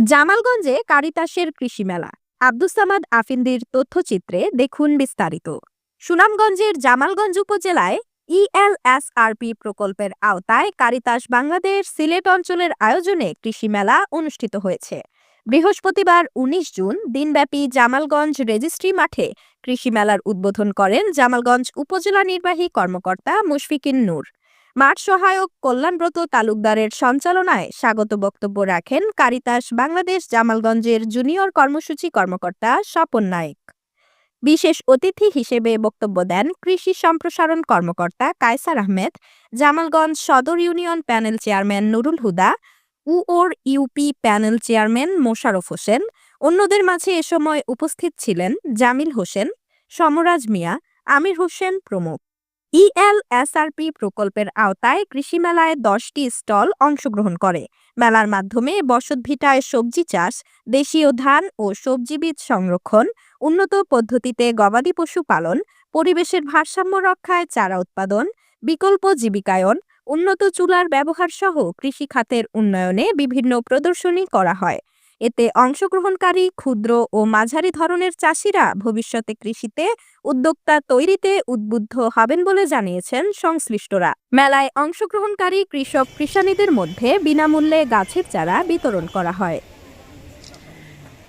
জামালগঞ্জে কারিতাসের কৃষি মেলা। আব্দুস সামাদ আফিন্দির তথ্যচিত্রে দেখুন বিস্তারিত। সুনামগঞ্জের জামালগঞ্জ উপজেলায় ইএলএসআরপি প্রকল্পের আওতায় কারিতাস বাংলাদেশ সিলেট অঞ্চলের আয়োজনে কৃষি মেলা অনুষ্ঠিত হয়েছে। বৃহস্পতিবার ১৯ জুন দিনব্যাপী জামালগঞ্জ রেজিস্ট্রি মাঠে কৃষি মেলার উদ্বোধন করেন জামালগঞ্জ উপজেলা নির্বাহী কর্মকর্তা মুশফিকিন নূর। মাঠ সহায়ক কল্যাণব্রত তালুকদারের সঞ্চালনায় স্বাগত বক্তব্য রাখেন কারিতাস বাংলাদেশ জামালগঞ্জের জুনিয়র কর্মসূচি কর্মকর্তা স্বপন নায়েক। বিশেষ অতিথি হিসেবে বক্তব্য দেন কৃষি সম্প্রসারণ কর্মকর্তা Kaisar Ahmed, Jamalganj Sadar union panel chairman Nurul Huda, উওর UP panel chairman Mosharraf Hossain, অন্যদের মাঝে এ সময় উপস্থিত ছিলেন জামিল হোসেন, সমরাজ মিয়া, আমির হোসেন প্রমুখ। ইএলএসআরপি প্রকল্পের আওতায় কৃষি মেলায় দশটি স্টল অংশগ্রহণ করে। মেলার মাধ্যমে বসতভিটায় সবজি চাষ, দেশীয় ধান ও সবজি বীজ সংরক্ষণ, উন্নত পদ্ধতিতে গবাদি পশু পালন, পরিবেশের ভারসাম্য রক্ষায় চারা উৎপাদন, বিকল্প জীবিকায়ন, উন্নত চুলার ব্যবহার সহ কৃষি খাতের উন্নয়নে বিভিন্ন প্রদর্শনী করা হয়। এতে অংশগ্রহণকারী ক্ষুদ্র ও মাঝারি ধরনের চাষিরা ভবিষ্যতে কৃষিতে উদ্যোক্তা তৈরিতে উদ্বুদ্ধ হবেন বলে জানিয়েছেন সংশ্লিষ্টরা। মেলায় অংশগ্রহণকারী কৃষক কৃষানীদের মধ্যে বিনামূল্যে গাছের চারা বিতরণ করা হয়।